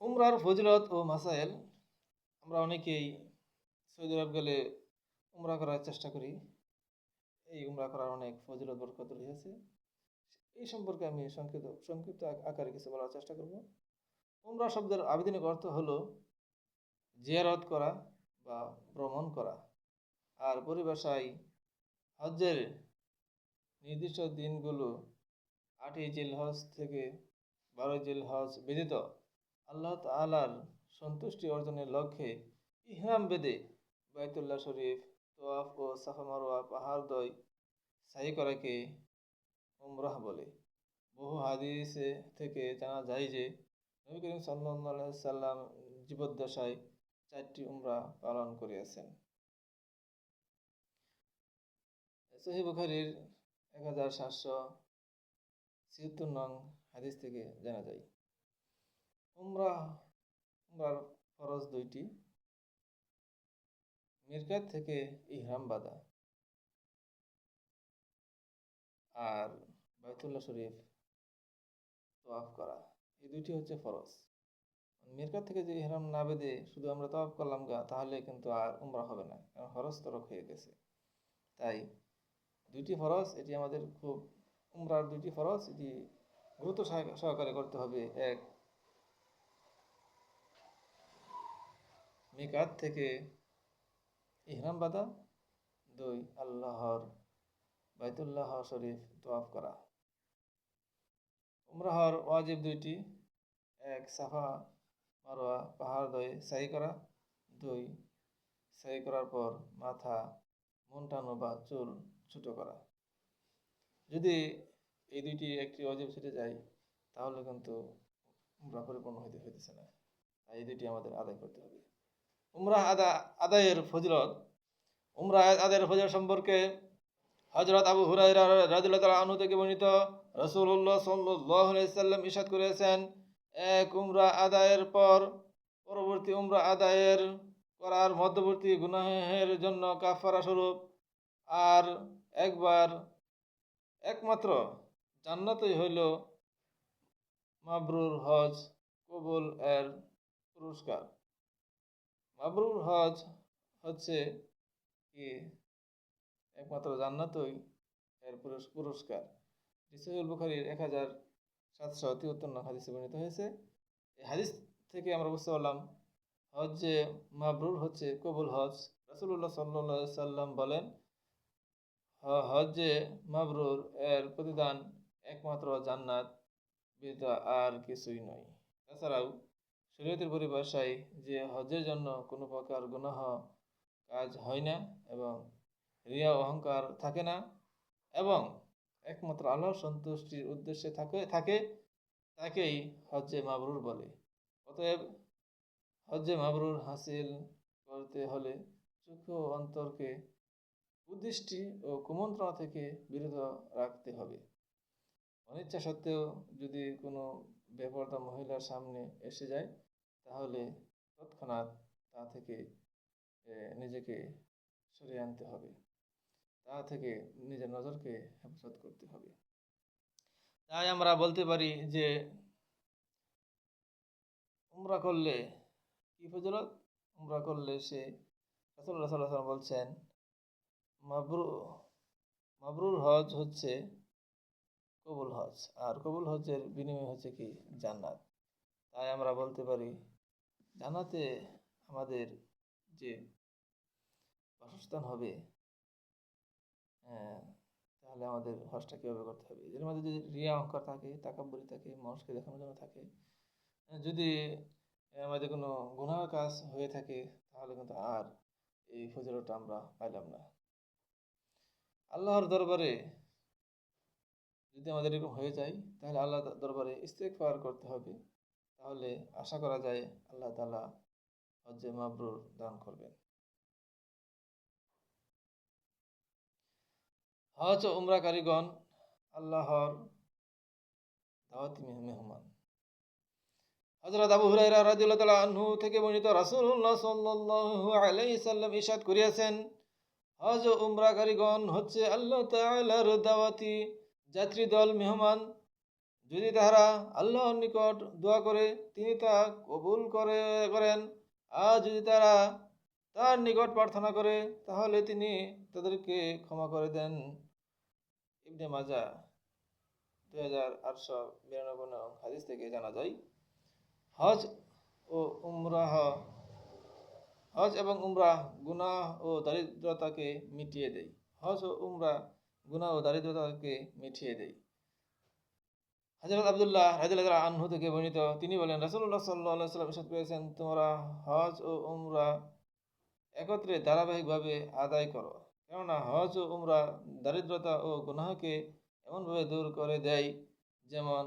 উমরার ফজিলত ও মাসাইল, আমরা অনেকেই সৌদি আরব গেলে উমরা করার চেষ্টা করি। এই উমরা করার অনেক ফজিলত, বরকত রয়েছে। এই সম্পর্কে আমি সংক্ষিপ্ত সংক্ষিপ্ত আকারে কিছু বলার চেষ্টা করব। উমরা শব্দের আবেদনিক অর্থ হলো জিয়ারত করা বা ভ্রমণ করা। আর পরিভাষায় হজ্জের নির্দিষ্ট দিনগুলো আটই জিলহজ থেকে বারোই জিলহজ ব্যতীত আল্লাহ তালার সন্তুষ্টি অর্জনের লক্ষ্যে ইহরাম বেদে বাইতুল্লাহ শরীফ, তোয়াফ ও সাফা মারোয়া পাহাড়দয় সাই করাকে উমরাহ বলে। বহু হাদিসে থেকে জানা যায় যে, নবী করিম সাল্লাম জীবদ্দশায় চারটি উমরা পালন করিয়াছেন। সহি বুখারির এক হাজার সাতশো ছিয়াত্তর নং হাদিস থেকে জানা যায়। উমরা উমরার ফরজ দুইটি। মিরকাত থেকে ইহরাম বাঁধা। আর বাইতুল্লাহ শরীফ তোয়াফ করা। এই দুইটি হচ্ছে ফরজ। মিরকাত থেকে যে ইহরাম না বেঁধে শুধু আমরা তোয়াফ করলাম গা, তাহলে কিন্তু আর উমরা হবে না, কারণ ফরজ তরক হয়ে গেছে। তাই দুইটি ফরজ, এটি আমাদের খুব, উমরার দুইটি ফরজ, এটি গুরুত্ব সহ- সহকারে করতে হবে। এক মিকাত থেকে ইহরাম বাঁধা দুই আল্লাহর বাইতুল্লাহ শরীফ তোয়াফ করা। উমরাহর ওয়াজিব দুইটি, এক সাফা মারোয়া পাহাড় দয়ে সাই করা, দুই সাই করার পর মাথা, মন্টানো বা চুল ছোটো করা। যদি এই দুইটি একটি অজীব ছুটে যায়, তাহলে কিন্তু উমরা পরিপূর্ণ হইতে হইতেছে না। এই দুইটি আমাদের আদায় করতে হবে। উমরা আদা, আদায়ের ফজিলত। উমরা আদায়ের ফজিলত সম্পর্কে হজরত আবু হুরাইরা রাদিয়াল্লাহু তাআলা আনহু থেকে বর্ণিত রসুল্লাহ সাল্লাম ইরশাদ করেছেন, এক উমরা আদায়ের পর পরবর্তী উমরা আদায়ের করার মধ্যবর্তী গুনাহের জন্য কাফারা স্বরূপ। আর একবার একমাত্র জান্নাতই হইল মাবরুর হজ, কবুল এর পুরস্কার। মাবরুর হজ হচ্ছে কি? একমাত্র জান্নাতই এর পুরস- পুরস্কার। ইসরাইল বুখারির এক হাজার সাতশো তিয়াত্তর নং হাদিসে বর্ণিত হয়েছে। এই হাদিস থেকে আমরা বুঝতে পারলাম হজ যে মাবরুর হচ্ছে কবুল হজ। রাসুল্লাহ সাল্লাহ সাল্লাম বলেন হজ যে মাবরুর এর প্রতিদান একমাত্র জান্নাত ব্যতীত আর কিছুই নয়। তাছাড়াও শরীয়তের পরিভাষায় যে হজের জন্য কোনো প্রকার গুনাহ কাজ হয় না এবং রিয়া অহংকার থাকে না এবং একমাত্র আল্লাহ সন্তুষ্টির উদ্দেশ্যে থাকে থাকে, তাকেই হজ্জে মাবরুর বলে। অতএব হজ্জে মাবরুর হাসিল করতে হলে চক্ষু অন্তরকে কুদৃষ্টি ও কুমন্ত্রণা থেকে বিরত রাখতে হবে। অনিচ্ছা সত্ত্বেও যদি কোনো বেপরদা মহিলার সামনে এসে যায়, তাহলে তৎক্ষণাৎ তা থেকে নিজেকে সরিয়ে আনতে হবে। তা থেকে নিজের নজরকে হেফাজত করতে হবে। তাই আমরা বলতে পারি যে, উমরা করলে কি ফজলত? উমরা করলে সে আলাইহি ওয়াসাল্লাম বলছেন, মাবরু, মাবরুর হজ হচ্ছে কবুল হজ। আর কবুল হজের বিনিময় হচ্ছে কি? জান্নাত। তাই আমরা বলতে পারি জান্নাতে আমাদের যে বাসস্থান হবে হ্যাঁ, তাহলে আমাদের হজটা কীভাবে করতে হবে? এর মধ্যে যদি রিয়া অহংকার থাকে তাকাব্বরি থাকে মানুষকে দেখানোর জন্য থাকে আহ, যদি আমাদের কোনো গুনাহ কাজ হয়ে থাকে তাহলে কিন্তু আর এই ফজিলতটা আমরা পাইলাম না। আল্লাহর দরবারে যদি আমাদের এরকম হয়ে যায়, তাহলে আল্লাহ দরবারে ইস্তেকফার করতে হবে। তাহলে আশা করা যায় আল্লাহ তালা হজ্জে মাবরুর দান করবেন। হজ ও উমরাকারীগণ আল্লাহর দাওয়াতি মেহ- মেহমান। হযরত আবু হুরায়রা রাদিয়াল্লাহু আনহু থেকে বর্ণিত রাসূলুল্লাহ সাল্লাল্লাহু আলাইহি সাল্লাম করিয়াছেন, হজ ও উমরাকারীগণ হচ্ছে আল্লাহ তাআলার দাওয়াতি যাত্রী দল মেহমান, যদি তাহারা আল্লাহর নিকট দোয়া করে, তিনি তা কবুল করে করেন। আর যদি তারা তার নিকট প্রার্থনা করে, তাহলে তিনি তাদেরকে ক্ষমা করে দেন। ইবনে মাজা দুই হাজার আটশো বিরানব্বই নং হাদিস থেকে জানা যায়, হজ ও উমরাহ, হজ এবং উমরাহ গুনাহ ও দারিদ্রতাকে মিটিয়ে দেয়। হজ ও উমরা গুনাহ ও দারিদ্রতাকে মিটিয়ে দেয়। হাজরত আবদুল্লাহ রাজিল্লাহ আনহু থেকে বর্ণিত, তিনি বলেন রাসুল্লাহ সাল্লাহ সাল্লাম ইসাদ করেছেন, তোমরা হজ ও উমরা একত্রে ধারাবাহিকভাবে আদায় করো। কেননা হজ ও উমরা দারিদ্রতা ও গুনাহকে এমনভাবে দূর করে দেয় যেমন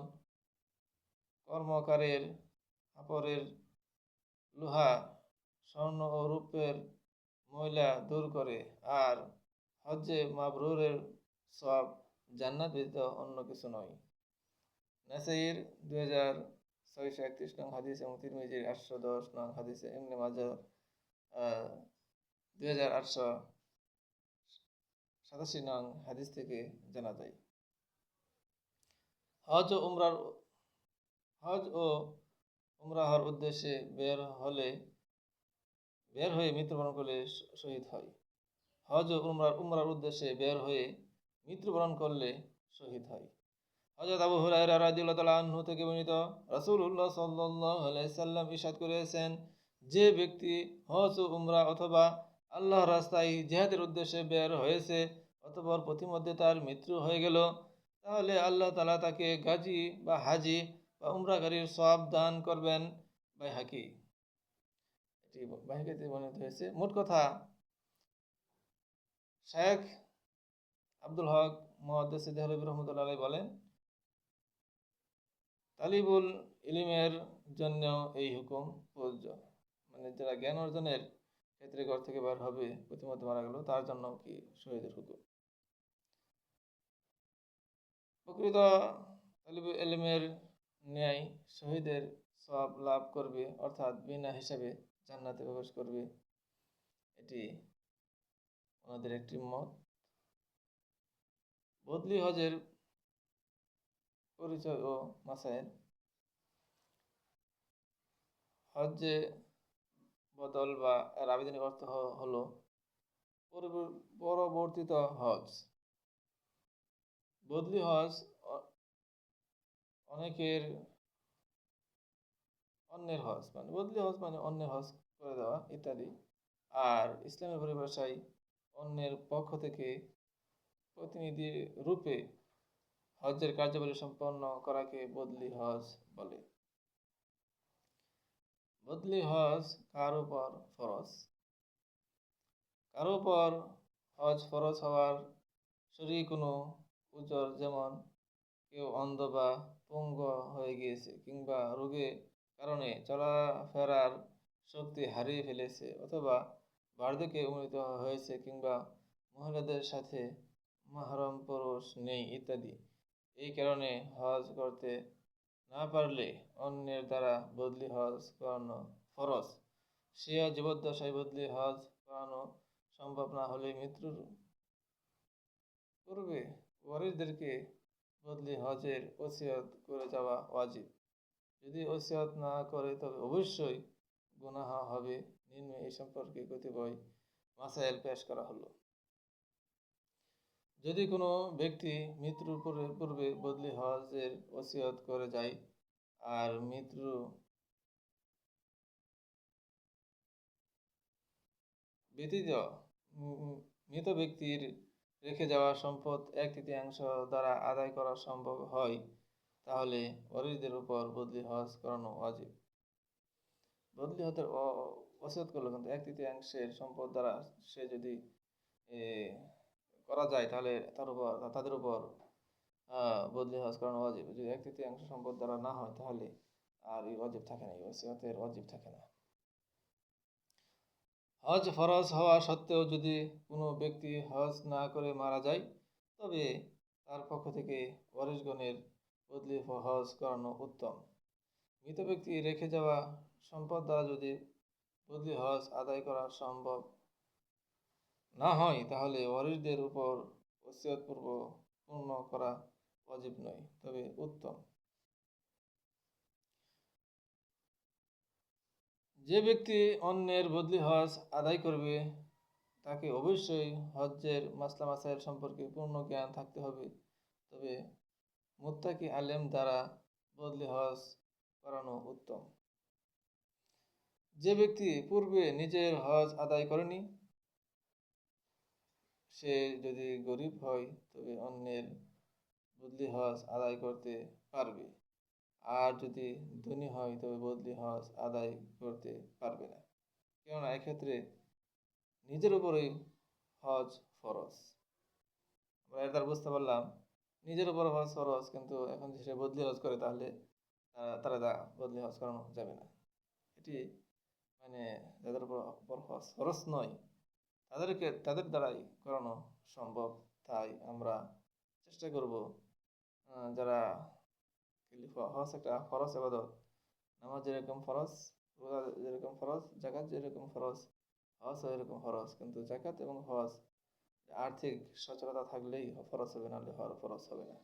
কর্মকারের কাপড়ের লোহা, স্বর্ণ ও রূপের ময়লা দূর করে, আর হজ্জে মাবরুরের সব জান্নাত ব্যতীত অন্য কিছু নয়। নাসাইর দুই হাজার ছয়শো একত্রিশ নং হাদিস এবং তিরমিজির আটশো দশ নং হাদিসে এমনি মাজার দুই হাজার আটশো সাতাশি নং হাদিস থেকে জানা যায়। হজ ও উমরার, হজ ও উমরাহর উদ্দেশ্যে বের হলে, বের হয়ে মৃত্যুবরণ করলে শহীদ হয়। হজ ও উমরার উমরার উদ্দেশ্যে বের হয়ে মৃত্যুবরণ করলে শহীদ হয়। হজরত আবু হুরায়রা রাদিয়াল্লাহু তাআলা আনহু থেকে বর্ণিত রাসূলুল্লাহ সাল্লাল্লাহু আলাইহি সাল্লাম ইরশাদ করেছেন, যে ব্যক্তি হজ উমরা অথবা আল্লাহ রাস্তায় জিহাদের উদ্দেশ্যে বের হয়েছে অতঃপর প্রতিমধ্যে তার মৃত্যু হয়ে গেল, তাহলে আল্লাহ তালা তাকে গাজী বা হাজি বা উমরাকারীর সব দান করবেন বাই হাকি এটি বাহিকাতে বর্ণিত হয়েছে। মোট কথা শেখ আব্দুল হক মহাদ্দেশ দেহলবী রহমতুল্লাহ আলাই বলেন, তালিবুল ইলিমের জন্য এই হুকুম প্রযোজ্য। মানে যারা জ্ঞান অর্জনের ক্ষেত্রে ঘর থেকে বার হবে, প্রতিমধ্যে মারা গেল, তার জন্য কি শহীদের হুকুম? প্রকৃত তালিবুল ইলিমের ন্যায় শহীদের সব লাভ করবে, অর্থাৎ বিনা হিসাবে জান্নাতে প্রবেশ করবে। এটি ওনাদের একটি মত। বদলি হজের পরিচয় ও মাসাইল হজ্জে বদল বা এর আবেদনিক অর্থ হলো পরব- পরবর্তিত হজ। বদলি হজ অনেকের অন্যের হজ মানে বদলি হজ মানে অন্যের হজ করে দেওয়া ইত্যাদি। আর ইসলামের পরিভাষায় অন্যের পক্ষ থেকে প্রতিনিধি রূপে হজ্জের কার্যাবলী সম্পন্ন করাকে বদলি হজ বলে। বদলি হজ কার উপর ফরজ? কারও উপর হজ ফরজ হওয়ার শরীর কোনো উজর যেমন কেউ অন্ধ বা পঙ্গ হয়ে গিয়েছে কিংবা রোগে কারণে চলাফেরার শক্তি হারিয়ে ফেলেছে অথবা বার্ধক্যে উন্নীত হয়েছে কিংবা মহিলাদের সাথে মাহরম পুরুষ নেই ইত্যাদি। এই কারণে হজ করতে না পারলে অন্যের দ্বারা বদলি হজ করানো ফরজ। সিয়া জীবদ্দশায় বদলি হজ করানো সম্ভব না হলে মৃত্যুর পূর্বে ওয়ারিসদেরকে বদলি হজের ওসিয়ত করে যাওয়া ওয়াজিব। যদি ওসিয়ত না করে, তবে অবশ্যই গুনাহা হবে। নিম্নে এই সম্পর্কে কতিপয় মাসাইল পেশ করা হলো। যদি কোনো ব্যক্তি মৃত্যুর পূর্বে পূর্বে বদলি হজের ওসিয়ত করে যায় আর মৃত্যু ব্যতীত মৃত ব্যক্তির রেখে যাওয়া সম্পদ এক তৃতীয়াংশ দ্বারা আদায় করা সম্ভব হয়, তাহলে ওয়ারিসদের উপর বদলি হজ করানো ওয়াজিব। বদলি হতে ওসিয়ত করল কিন্তু এক তৃতীয়াংশের সম্পদ দ্বারা সে যদি করা যায়, তাহলে তার উপর, তাদের উপর বদলি হজ করানো ওয়াজিব। যদি এক তৃতীয়াংশ সম্পদ দ্বারা না হয়, তাহলে আর এই ওয়াজিব থাকে না, এই ওয়াজিব থাকে না। হজ ফরজ হওয়া সত্ত্বেও যদি কোনো ব্যক্তি হজ না করে মারা যায়, তবে তার পক্ষ থেকে ওয়ারিশগণের বদলি হজ করানো উত্তম। মৃত ব্যক্তি রেখে যাওয়া সম্পদ দ্বারা যদি বদলি হজ আদায় করা সম্ভব না হয়, তাহলে ওয়ারিসদের উপর ওসিয়তপূর্ব পূর্ণ করা অজীব নয়, তবে উত্তম। যে ব্যক্তি অন্যের বদলি হজ আদায় করবে, তাকে অবশ্যই হজ্জের মাসলা মাসাইল সম্পর্কে পূর্ণ জ্ঞান থাকতে হবে। তবে মুত্তাকি আলেম দ্বারা বদলি হজ করানো উত্তম। যে ব্যক্তি পূর্বে নিজের হজ আদায় করেনি সে যদি গরিব হয়, তবে অন্যের বদলি হজ আদায় করতে পারবে। আর যদি ধনী হয়, তবে বদলি হজ আদায় করতে পারবে না। কেননা, এক্ষেত্রে নিজের উপরেই হজ ফরজ। আমরা এর বুঝতে পারলাম, নিজের উপর হজ ফরজ, কিন্তু এখন যদি সে বদলি হজ করে, তাহলে তারা দা বদলি হজ করানো যাবে না। এটি মানে যাদের উপর উপর হজ ফরজ নয় তাদেরকে, তাদের দ্বারাই করানো সম্ভব। তাই আমরা চেষ্টা করব যারা হজ একটা ফরজ আবাদত, নামাজ যেরকম ফরজ, রোজা যেরকম ফরজ জাকাত যেরকম ফরজ, হজ এরকম ফরজ, কিন্তু জাকাত এবং হজ আর্থিক সচলতা থাকলেই ফরজ হবে, নাহলে হওয়ার ফরজ হবে না।